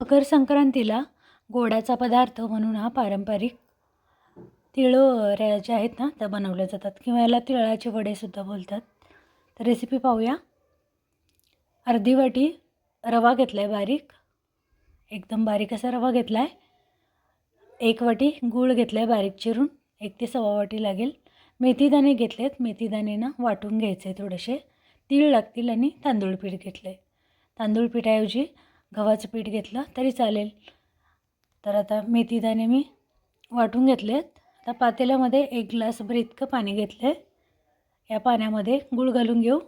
मकर संक्रांतीला गोडाचा पदार्थ म्हणून हा पारंपरिक तिळोऱ्या ज्या आहेत ना त्या बनवल्या जातात. किंवा याला तिळाचे वडेसुद्धा बोलतात. तर रेसिपी पाहूया. अर्धी वाटी रवा घेतला आहे बारीक. एकदम बारीक असा रवा घेतला आहे एक वाटी गूळ घेतला आहे बारीक चिरून. एक ते सव्वा वाटी लागेल. मेथीदाणे घेतलेत. मेथीदाणे ना वाटून घ्यायचे थोडेसे. तीळ लागतील आणि तांदूळ पीठ घेतलं आहे तांदूळ पिठाऐवजी गव्हाचं पीठ घेतलं तरी चालेल. तर आता मेथीदाणे मी वाटून घेतले आहेत आता पातेल्यामध्ये एक ग्लासभर इतकं पाणी घेतलं आहे या पाण्यामध्ये गूळ घालून घेऊ.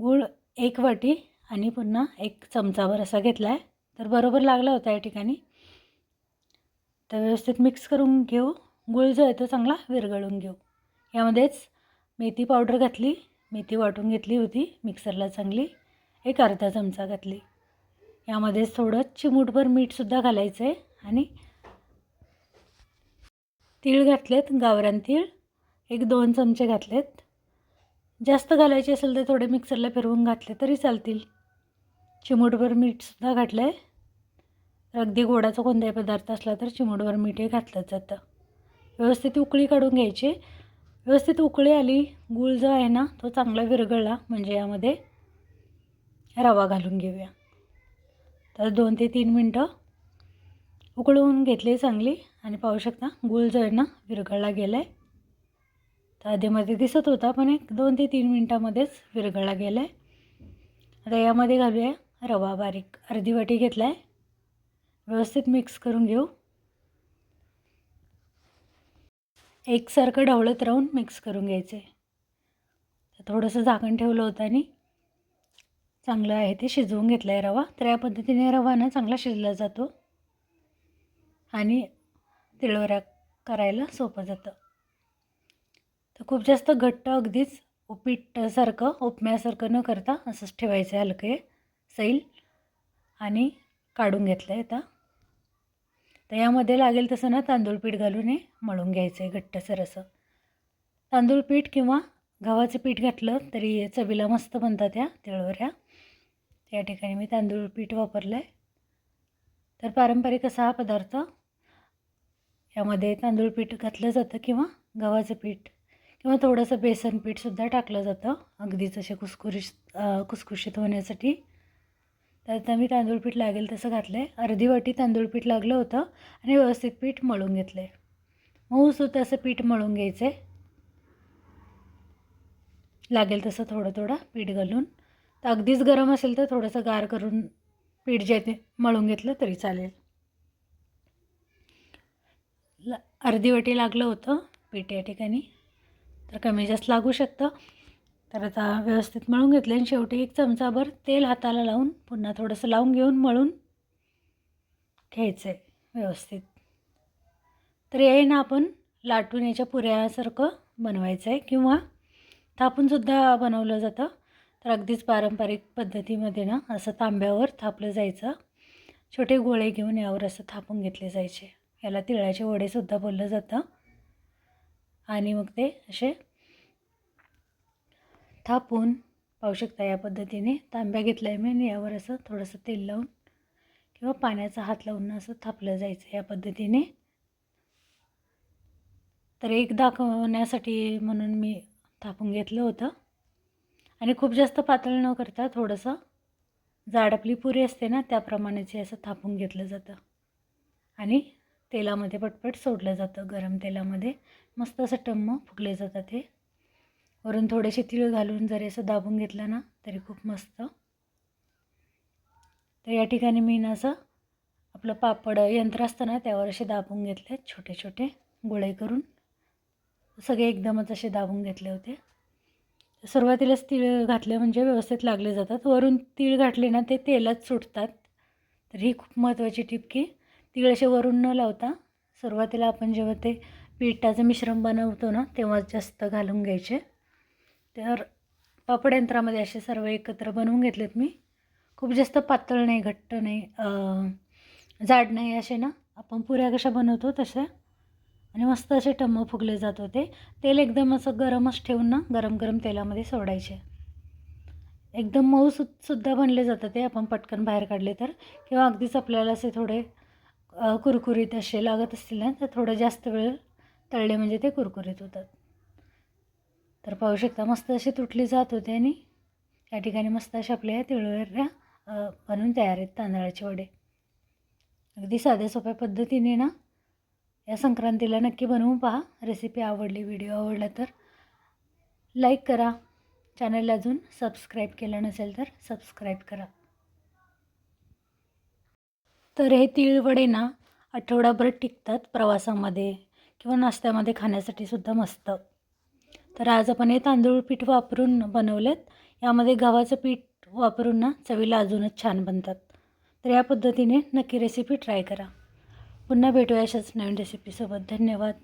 गूळ एक वाटी आणि पुन्हा एक चमचाभर असा घेतला आहे तर बरोबर लागला होता या ठिकाणी. तर व्यवस्थित मिक्स करून घेऊ. गूळ जो आहे तो चांगला विरघळून घेऊ. यामध्येच मेथी पावडर घातली. मेथी वाटून घेतली होती. मिक्सरला चांगली. एक अर्धा चमचा घातली. यामध्ये थोडं चिमूटभर मीठसुद्धा घालायचं आहे. आणि तीळ घातलेत गावरान तीळ. एक दोन चमचे घातलेत. जास्त घालायचे असेल तर थोडे मिक्सरला फिरवून घातले तरी चालतील. चिमूटभर मीठसुद्धा घातलं आहे अगदी गोडाचा कोणताही पदार्थ असला तर चिमूटभर मीठ हे घातलं जातं व्यवस्थित उकळी काढून घ्यायची. व्यवस्थित उकळी आली गूळ जो आहे ना तो चांगला विरघळला. म्हणजे यामध्ये रवा घालून घेऊया. तर दोन ते तीन मिनटं उकळवून घेतली चांगली. आणि पाहू शकता गुळ जो आहे ना विरघळला गेला आहे तर आधीमध्ये दिसत होता पण एक दोन ते तीन मिनटामध्येच विरघळला गेला आहे आता यामध्ये घालूया रवा बारीक. अर्धी वाटी घेतला आहे व्यवस्थित मिक्स करून घेऊ. एकसारखं ढवळत राहून मिक्स करून घ्यायचं आहे थोडंसं झाकण ठेवलं होतं आणि चांगलं आहे ते शिजवून घेतलं आहे रवा. तर या पद्धतीने रवा ना चांगला शिजला जातो. आणि तिळवऱ्या करायला सोपं जातं. तर खूप जास्त घट्ट अगदीच उपीटसारखं उपम्यासारखं न करता असंच ठेवायचं आहे हलके सैल आणि काढून घेतलं आहे आता. तर यामध्ये लागेल तसं ना तांदूळ पीठ घालून हे मळून घ्यायचं आहे घट्टसर असं. तांदूळ पीठ किंवा गव्हाचं पीठ घातलं तरी चवीला मस्त बनतात त्या तिळवऱ्या. या ठिकाणी मी तांदूळ पीठ वापरलं आहे तर पारंपरिक असा हा पदार्थ यामध्ये तांदूळ पीठ घातलं जातं किंवा गव्हाचं पीठ किंवा थोडंसं बेसन पीठसुद्धा टाकलं जातं अगदीच असे कुसकुरीश कुसकुशीत होण्यासाठी. तर आता मी तांदूळ पीठ लागेल तसं घातलं आहे अर्धी वाटी तांदूळ पीठ लागलं होतं आणि व्यवस्थित पीठ मळून घेतलं आहे मऊसूत असं पीठ मळून घ्यायचं आहे लागेल तसं थोडं थोडं पीठ घालून. तर अगदीच गरम असेल तर थोडंसं गार करून पीठ जे ते मळून घेतलं तरी चालेल. अर्धी वाटी लागलं होतं पीठ या ठिकाणी. तर कमी जास्त लागू शकतं. तर आता व्यवस्थित मळून घेतलं आणि शेवटी एक चमचाभर तेल हाताला लावून पुन्हा थोडंसं लावून घेऊन मळून घ्यायचं आहे व्यवस्थित. तर हे ना आपण लाटून याच्या पुऱ्यासारखं बनवायचं आहे किंवा थापूनसुद्धा बनवलं जातं. तर अगदीच पारंपरिक पद्धतीमध्ये ना असं तांब्यावर थापलं जायचं. छोटे गोळे घेऊन यावर असं थापून घेतले जायचे. याला तिळाचे वडेसुद्धा बोललं जातं. आणि मग ते असे थापून पाहू शकता या पद्धतीने तांब्या घेतल्या मी आणि यावर असं थोडंसं तेल लावून किंवा पाण्याचा हात लावून असं थापलं जायचं या पद्धतीने. तर एक दाखवण्यासाठी म्हणून मी थापून घेतलं होतं. आणि खूप जास्त पातळ न करता थोडंसं जाड आपली पुरी असते ना त्याप्रमाणेचे असं थापून घेतलं जातं. आणि तेलामध्ये पटपट सोडलं जातं. गरम तेलामध्ये मस्त असं टम्म फुगले जातात ते वरून थोडेसे तिळ घालून जरी असं दाबून घेतलं ना तरी खूप मस्त. तर या ठिकाणी मी ना असं आपलं पापड यंत्र असतं ना त्यावर असे दाबून घेतले छोटे छोटे गोळे करून. सगळे एकदमच असे दाबून घेतले होते. सुरुवातीलाच तीळ घातले म्हणजे व्यवस्थित लागले जातात. वरून तीळ घातले ना ते तेलात सुटतात. तर ही खूप महत्त्वाची टिप की तीळ असे वरून न लावता सुरुवातीला आपण जेव्हा ते पिठाचं मिश्रण बनवतो ना तेव्हा जास्त घालून घ्यायचे. तर पापड यंत्रामध्ये असे सर्व एकत्र बनवून घेतलेत मी. खूप जास्त पातळ नाही घट्ट नाही जाड नाही असे ना. आपण पुऱ्या कशा बनवतो तशा आणि मस्त असे टम्म फुगले जात होते. तेल एकदम असं गरमच ठेवून ना गरम गरम तेलामध्ये सोडायचे. एकदम मऊ सु सुद्धा बनले जातात ते आपण पटकन बाहेर काढले तर. किंवा अगदीच आपल्याला असे थोडे कुरकुरीत असे लागत असतील ना तर थोडं जास्त वेळ तळले म्हणजे ते कुरकुरीत होतात. तर पाहू शकता मस्त अशी तुटली जात होते आणि या ठिकाणी मस्त अशा आपल्या तिळवऱ्या बनून तयार आहेत तांदळाचे वडे. अगदी साध्या सोप्या पद्धतीने ना या संक्रांतीला नक्की बनवून पहा. रेसिपी आवडली व्हिडिओ आवडला तर लाईक करा. चॅनल अजून सबस्क्राईब केलं नसेल तर सबस्क्राईब करा. तर हे तिळवडे ना आठवडाभर टिकतात प्रवासामध्ये किंवा नाश्त्यामध्ये खाण्यासाठी सुद्धा मस्त. तर आज आपण हे तांदूळ पीठ वापरून बनवलेत. यामध्ये गव्हाचं पीठ वापरून ना चवीला अजूनच छान बनतात. तर या पद्धतीने नक्की रेसिपी ट्राय करा. पुन्हा भेटूया अशाच नवीन रेसिपीसोबत धन्यवाद.